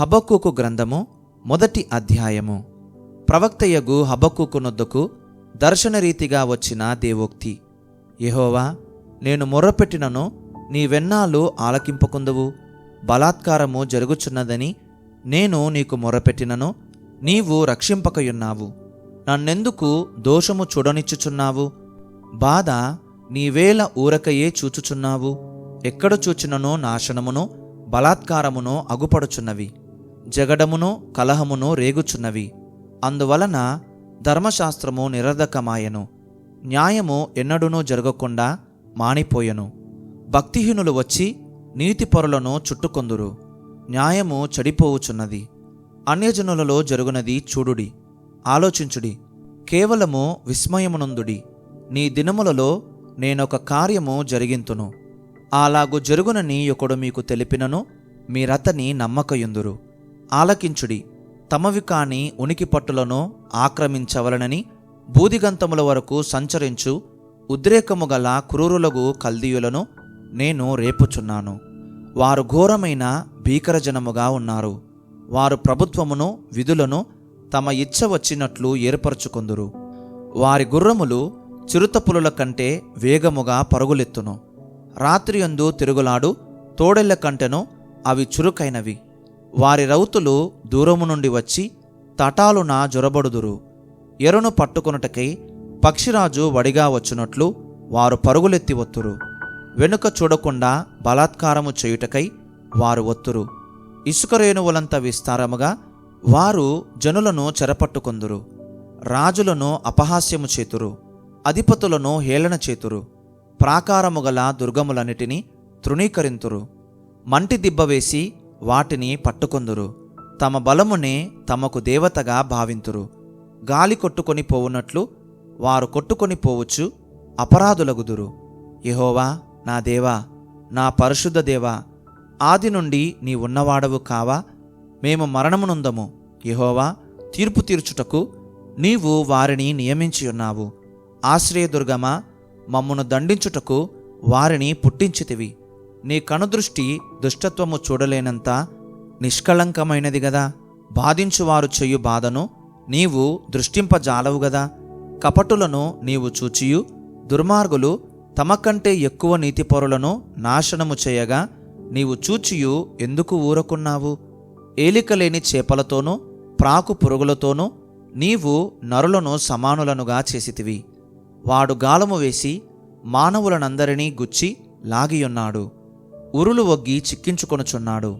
హబక్కుకు గ్రంథము మొదటి అధ్యాయము. ప్రవక్తయగు హబక్కుకునొద్దకు దర్శనరీతిగా వచ్చిన దేవోక్తి. యెహోవా నేను మొర్రపెట్టినను నీ వెన్నాళ్ళు ఆలకింపకుందువు. బలాత్కారము జరుగుచున్నదని నేను నీకు మొర్రపెట్టినను నీవు రక్షింపకయున్నావు. నన్నెందుకు దోషము చూడనిచ్చుచున్నావు? బాధ నీవేళ ఊరకయే చూచుచున్నావు. ఎక్కడ చూచిననో నాశనమును బలాత్కారమును అగుపడుచున్నవి. జగడమును కలహమును రేగుచున్నవి. అందువలన ధర్మశాస్త్రము నిరర్ధకమాయెను. న్యాయము ఎన్నడూనూ జరగకుండా మానిపోయెను. భక్తిహీనులు వచ్చి నీతిపరులను చుట్టుకొందురు. న్యాయము చెడిపోవుచున్నది. అన్యజనులలో జరుగునది చూడుడి ఆలోచించుడి. కేవలము విస్మయమునందుడి. నీ దినములలో నేనొక కార్యము జరిగింతును. అలాగు జరుగునని ఒకడు మీకు తెలిపినను మీరతని నమ్మకయుందురు. ఆలకించుడి. తమవి కాని ఉనికి పట్టులను ఆక్రమించవలనని బూదిగంతముల వరకు సంచరించు. ఉద్రేకము గల క్రూరులగు కల్దీయులను నేను రేపుచున్నాను. వారు ఘోరమైన భీకరజనముగా ఉన్నారు. వారు ప్రభుత్వమును విధులను తమ ఇచ్చ వచ్చినట్లు ఏర్పరచుకుందురు. వారి గుర్రములు చిరుతపులుల కంటే వేగముగా పరుగులెత్తును. రాత్రియందు తిరుగులాడు తోడెళ్ళ కంటెను అవి చురుకైనవి. వారి రౌతులు దూరము నుండి వచ్చి తటాలున జొరబడుదురు. ఎరును పట్టుకొనుటకై పక్షిరాజు వడిగా వచ్చునట్లు వారు పరుగులెత్తి వత్తురు వెనుక చూడకుండా బలాత్కారము చేయుటకై వారు ఒత్తురు. ఇసుకరేణువులంత విస్తారముగా వారు జనులను చెరపట్టుకొందురు. రాజులను అపహాస్యము చేతురు. అధిపతులను హేళన చేతురు. ప్రాకారము గల దుర్గములన్నిటినీ తృణీకరింతురు. మంటి దిబ్బ వేసి వాటిని పట్టుకొందురు. తమ బలమునే తమకు దేవతగా భావింతురు. గాలి కొట్టుకొని పోవునట్లు వారు కొట్టుకొని పోవచ్చు అపరాధులగుదురు. యహోవా నా దేవా నా పరిశుద్ధ దేవా ఆది నుండి నీ ఉన్నవాడవు కావా? మేము మరణమునుందము. యహోవా తీర్పు తీర్చుటకు నీవు వారిని నియమించి ఉన్నావు. ఆశ్రయదుర్గమా మమ్మను దండించుటకు వారిని పుట్టించితివి. నీ కనుదృష్టి దుష్టత్వము చూడలేనంత నిష్కళంకమైనది గదా. బాధించువారు చెయ్యు బాధను నీవు దృష్టింపజాలవు గదా. కపటులను నీవు చూచియు దుర్మార్గులు తమ కంటే ఎక్కువ నీతిపరులను నాశనము చేయగా నీవు చూచియు ఎందుకు ఊరకున్నావు? ఏలికలేని చేపలతోనూ ప్రాకు పురుగులతోనూ నీవు నరులను సమానులనుగా చేసితివి. వాడు గాలము వేసి మానవులనందరినీ గుచ్చి లాగియున్నాడు. ఉరులు ఒగ్గి చిక్కించుకొనుచున్నాడు.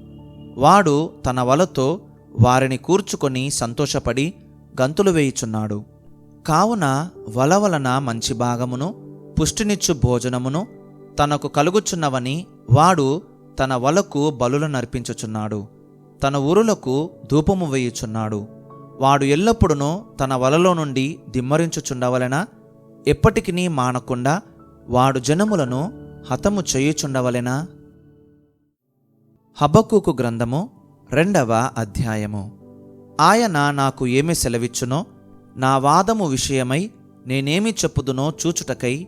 వాడు తన వలతో వారిని కూర్చుకొని సంతోషపడి గంతులు వేయుచున్నాడు. కావున వల వలన మంచి భాగమును పుష్టినిచ్చు భోజనమును తనకు కలుగుచున్నవని వాడు తన వలకు బలులు నర్పించుచున్నాడు. తన ఉరులకు ధూపము వేయుచున్నాడు. వాడు ఎల్లప్పుడూ తన వలలో నుండి దిమ్మరించుచుండవలెన ఎప్పటికినీ మానకుండా వాడు జనములను హతము చేయుచుండవలెనా హబక్కుకు గ్రంథము రెండవ అధ్యాయము. ఆయన నాకు ఏమి సెలవిచ్చునో నా వాదము విషయమై నేనేమి చెప్పుదునో చూచుటకై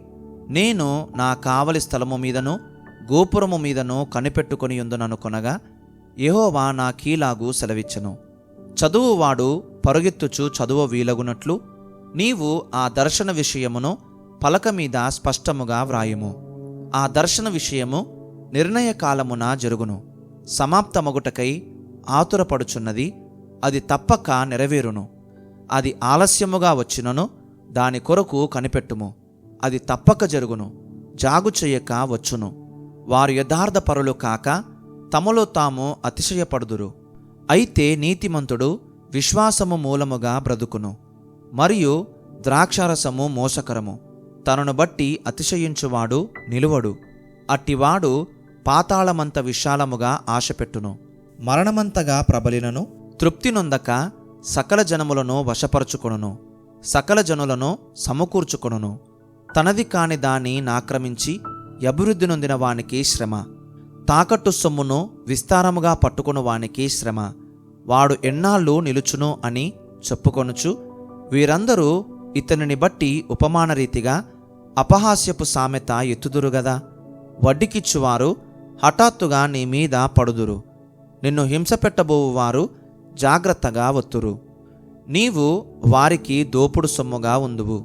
నేను నా కావలి స్థలము మీదను గోపురము మీదను కనిపెట్టుకొని ఉందుననుకొనగా యెహోవా నా కీలాగు సెలవిచ్చను. చదువువాడు పరుగెత్తుచు చదువు వీలగునట్లు నీవు ఆ దర్శన విషయమును పలక మీద స్పష్టముగా వ్రాయుము. ఆ దర్శన విషయము నిర్ణయ కాలమున జరుగును. సమాప్తమగుటకై ఆతురపడుచున్నది అది తప్పక నెరవేరును. అది ఆలస్యముగా వచ్చినను దాని కొరకు కనిపెట్టుము. అది తప్పక జరుగును జాగు చేయక వచ్చును. వారు యథార్థ పరులు కాక తమలో తాము అతిశయపడుదురు. అయితే నీతిమంతుడు విశ్వాసము మూలముగా బ్రతుకును. మరియు ద్రాక్షారసము మోసకరము. తనను బట్టి అతిశయించువాడు నిలువడు. అట్టివాడు పాతాళమంత విశాలముగా ఆశపెట్టును. మరణమంతగా ప్రబలినను. తృప్తి నొందక సకల జనములను వశపరుచుకొనును. సకల జనులను సమకూర్చుకొనును. తనది కాని దాన్ని నాక్రమించి అభివృద్ధి నొందిన వానికి శ్రమ. తాకట్టు సొమ్మును విస్తారముగా పట్టుకుని వానికి శ్రమ. వాడు ఎన్నాళ్ళు నిలుచును అని చెప్పుకొనుచు వీరందరూ ఇతనిని బట్టి ఉపమాన రీతిగా అపహాస్యపు సామెత ఎత్తుదురు గదా. వడ్డీకిచ్చువారు హఠాత్తుగా నీ మీద పడుదురు. నిన్ను హింస పెట్టబువు వారు జాగ్రత్తగా ఒత్తురు. నీవు వారికి దోపుడు సొమ్ముగా ఉందువు.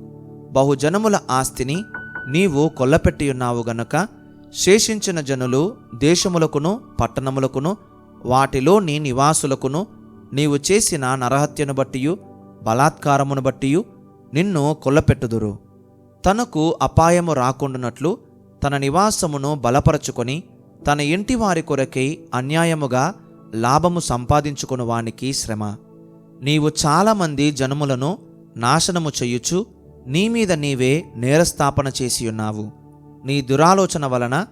బహుజనముల ఆస్తిని నీవు కొల్లపెట్టియున్నావు గనుక శేషించిన జనులు దేశములకును పట్టణములకును వాటిలోని నివాసులకును నీవు చేసిన నరహత్యను బట్టియు బలాత్కారమును బట్టియు నిన్ను కొల్లపెట్టుదురు. తనకు అపాయము రాకుండానట్లు తన నివాసమును బలపరచుకొని తన ఇంటి వారి కొరకై అన్యాయముగా లాభము సంపాదించుకుని వానికి శ్రమ. నీవు చాలామంది జనములను నాశనము చెయ్యుచు నీ మీద నీవే నేరస్థాపన చేసి ఉన్నావు. నీ దురాలోచన వలన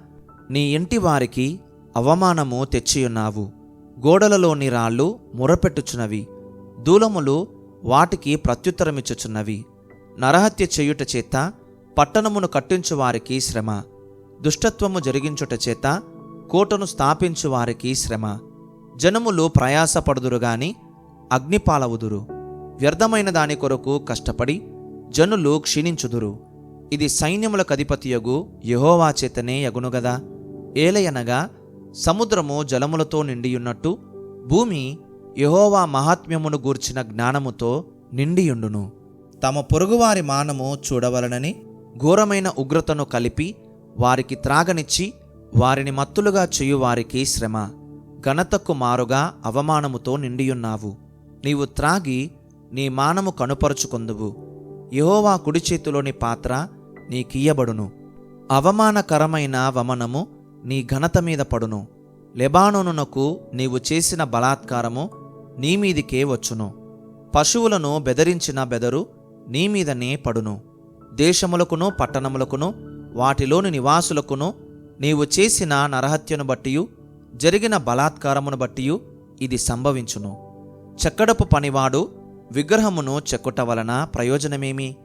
నీ ఇంటి వారికి అవమానము తెచ్చియున్నావు గోడలలోని రాళ్ళు మురపెట్టుచున్నవి. దూలములు వాటికి ప్రత్యుత్తరమిచ్చుచున్నవి. నరహత్య చేయుట చేత పట్టణమును కట్టించు వారికి శ్రమ. దుష్టత్వము జరిగించుట చేత కోటను స్థాపించు వారికి శ్రమ. జనములు ప్రయాసపడుదురు గాని అగ్నిపాలవుదురు. వ్యర్థమైన దాని కొరకు కష్టపడి జనులు క్షీణించుదురు. ఇది సైన్యములకు అధిపతియగు యహోవా చేతనే యగునుగదా ఏలయనగా సముద్రము జలములతో నిండియున్నట్టు భూమి యహోవా మహాత్మ్యమును గూర్చిన జ్ఞానముతో నిండియుండును. తమ పొరుగువారి మానము చూడవలనని ఘోరమైన ఉగ్రతను కలిపి వారికి త్రాగనిచ్చి వారిని మత్తులుగా చేయువారికి శ్రమ ఘనతకు మారుగా అవమానముతో నిండియున్నావు. నీవు త్రాగి నీ మానము కనుపరుచుకొందువు. యహోవా కుడి చేతిలోని పాత్ర నీకియ్యబడును. అవమానకరమైన వమనము నీ ఘనత మీద పడును. లెబానోనునకు నీవు చేసిన బలాత్కారము నీ మీదికే వచ్చును. పశువులను బెదరించిన బెదరు నీ మీదనే పడును. దేశములకును పట్టణములకును వాటిలోని నివాసులకును నీవు చేసిన నరహత్యను బట్టియు జరిగిన బలాత్కారమును బట్టియు ఇది సంభవించును. చెక్కడపు పనివాడు విగ్రహమును చెక్కుట వలన ప్రయోజనమేమి?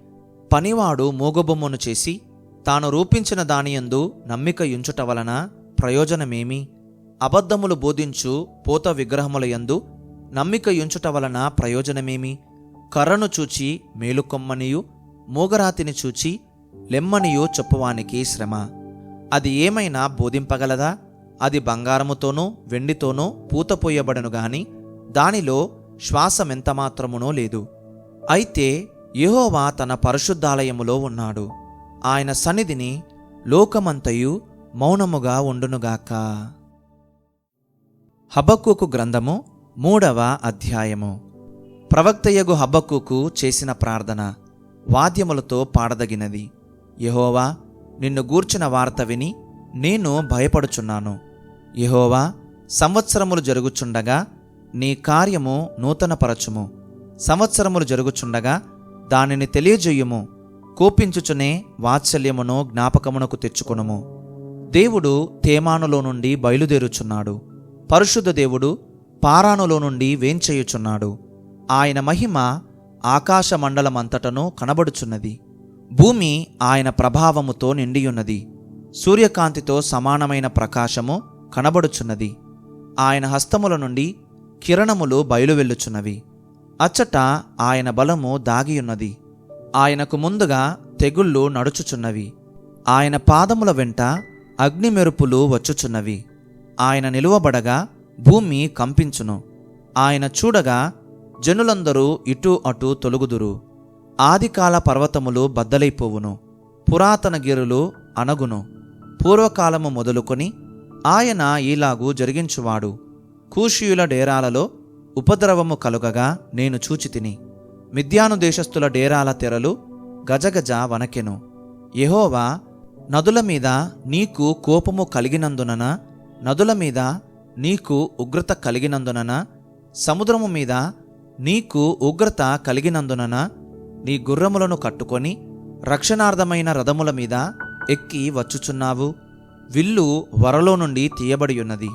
పనివాడు మూగబొమ్మను చేసి తాను రూపించిన దానియందు నమ్మిక యుంచుట వలన ప్రయోజనమేమి? అబద్ధములు బోధించు పోత విగ్రహముల యందు నమ్మిక యుంచుట వలన ప్రయోజనమేమి? కర్రను చూచి మేలుకొమ్మనియు మూగరాతిని చూచి లెమ్మనియు చెప్పువానికి శ్రమ. అది ఏమైనా బోధింపగలదా? అది బంగారముతోనూ వెండితోనూ పూతపోయబడను గాని దానిలో శ్వాసమెంతమాత్రమునో లేదు. అయితే యహోవా తన పరిశుద్ధాలయములో ఉన్నాడు. ఆయన సన్నిధిని లోకమంతయు మౌనముగా ఉండునుగాక హబక్కుకు గ్రంథము మూడవ అధ్యాయము. ప్రవక్తయగు హబక్కుకు చేసిన ప్రార్థన వాద్యములతో పాడదగినది. యహోవా నిన్ను గూర్చిన వార్త విని నేను భయపడుచున్నాను. యహోవా సంవత్సరములు జరుగుచుండగా నీ కార్యము నూతనపరచుము. సంవత్సరములు జరుగుచుండగా దానిని తెలియజేయుము. కోపించుచునే వాత్సల్యమును జ్ఞాపకమునకు తెచ్చుకొనుము. దేవుడు తేమానులో నుండి బయలుదేరుచున్నాడు. పరిశుద్ధ దేవుడు పారానులో నుండి వేంచేయుచున్నాడు. ఆయన మహిమ ఆకాశమండలమంతటను కనబడుచున్నది. భూమి ఆయన ప్రభావముతో నిండియున్నది. సూర్యకాంతితో సమానమైన ప్రకాశము కనబడుచున్నది. ఆయన హస్తముల నుండి కిరణములు బయలువెల్లుచున్నవి అచ్చట ఆయన బలము దాగియున్నది. ఆయనకు ముందుగా తెగుళ్ళు నడుచుచున్నవి. ఆయన పాదముల వెంట అగ్నిమెరుపులు వచ్చుచున్నవి. ఆయన నిలువబడగా భూమి కంపించును. ఆయన చూడగా జనులందరూ ఇటు అటు తొలుగుదురు. ఆదికాల పర్వతములు బద్దలైపోవును పురాతన గిరులు అనగును పూర్వకాలము మొదలుకొని ఆయన ఈలాగు జరిగించువాడు. కూషియుల డేరాలలో ఉపద్రవము కలుగగా నేను చూచితిని. మిద్యాను దేశస్థుల డేరాల తెరలు గజగజ వనకెను యహోవా నదుల మీద నీకు కోపము కలిగినందునన నదుల మీద నీకు ఉగ్రత కలిగినందునన సముద్రము మీద నీకు ఉగ్రత కలిగినందునన నీ గుర్రములను కట్టుకొని రక్షణార్థమైన రథముల మీద ఎక్కి వచ్చుచున్నావు. విల్లు వరలో నుండి తీయబడి ఉన్నది.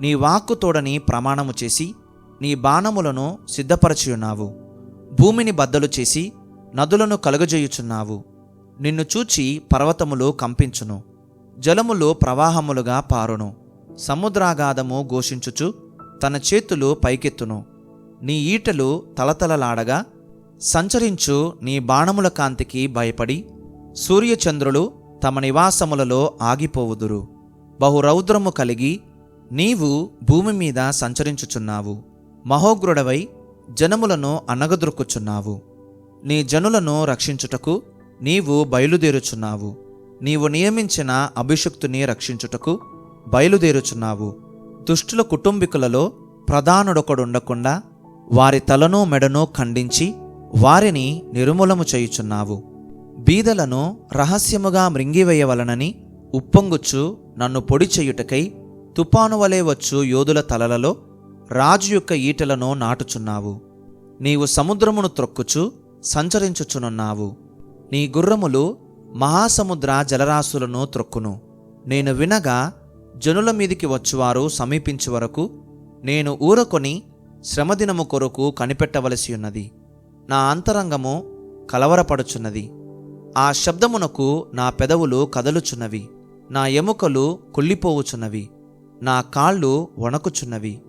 నీ వాక్కు తోడని ప్రమాణము చేసి నీ బాణములను సిద్ధపరచియున్నావు భూమిని బద్దలు చేసి నదులను కలుగజేయుచున్నావు. నిన్ను చూచి పర్వతములు కంపించును. జలములు ప్రవాహములుగా పారును. సముద్రాగాధము ఘోషించుచు తన చేతులు పైకెత్తును. నీ ఈటలు తలతలలాడగా సంచరించు నీ బాణముల కాంతికి భయపడి సూర్యచంద్రులు తమ నివాసములలో ఆగిపోవుదురు. బహురౌద్రము కలిగి నీవు భూమి మీద సంచరించుచున్నావు. మహోగ్రుడవై జనములను అనగదొరుకుచున్నావు నీ జనులను రక్షించుటకు నీవు బయలుదేరుచున్నావు. నీవు నియమించిన అభిషక్తుని రక్షించుటకు బయలుదేరుచున్నావు. దుష్టుల కుటుంబీకులలో ప్రధానుడొకడుండకుండా వారి తలను మెడను ఖండించి వారిని నిర్మూలము చేయుచున్నావు. బీదలను రహస్యముగా మృంగివేయవలనని ఉప్పొంగుచు నన్ను పొడి చేయుటకై తుపాను వలె వచ్చు యోధుల తలలలో రాజు యొక్క ఈటలను నాటుచున్నావు. నీవు సముద్రమును త్రొక్కుచు సంచరించుచునున్నావు నీ గుర్రములు మహాసముద్ర జలరాశులను త్రొక్కును. నేను వినగా జనుల మీదికి వచ్చువారు సమీపించు వరకు నేను ఊరకొని శ్రమదినము కొరకు కనిపెట్టవలసి ఉన్నది. నా అంతరంగము కలవరపడుచున్నది. ఆ శబ్దమునకు నా పెదవులు కదలుచున్నవి. నా ఎముకలు కుళ్ళిపోవుచున్నవి. నా కాళ్ళు వణకుచున్నవి.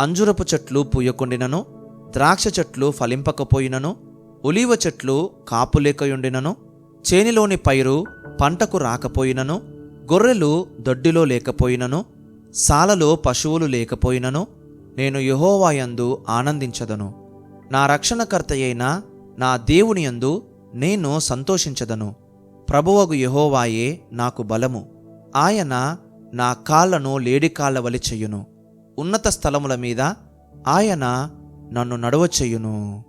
అంజురపు చెట్లు పూయకుండినను ద్రాక్ష చెట్లు ఫలింపకపోయినను ఒలీవ చెట్లు కాపులేకయుండినను చేనిలోని పైరు పంటకు రాకపోయినను గొర్రెలు దొడ్డిలో లేకపోయినను సాలలో పశువులు లేకపోయినను నేను యహోవాయందు ఆనందించదను. నా రక్షణకర్త అయిన నా దేవుని యందు నేను సంతోషించదను. ప్రభువగు యహోవాయే నాకు బలము. ఆయన నా కాళ్ళను లేడికాళ్ళ వలి చెయ్యును ఉన్నత స్థలముల మీద ఆయన నన్ను నడవచెయ్యును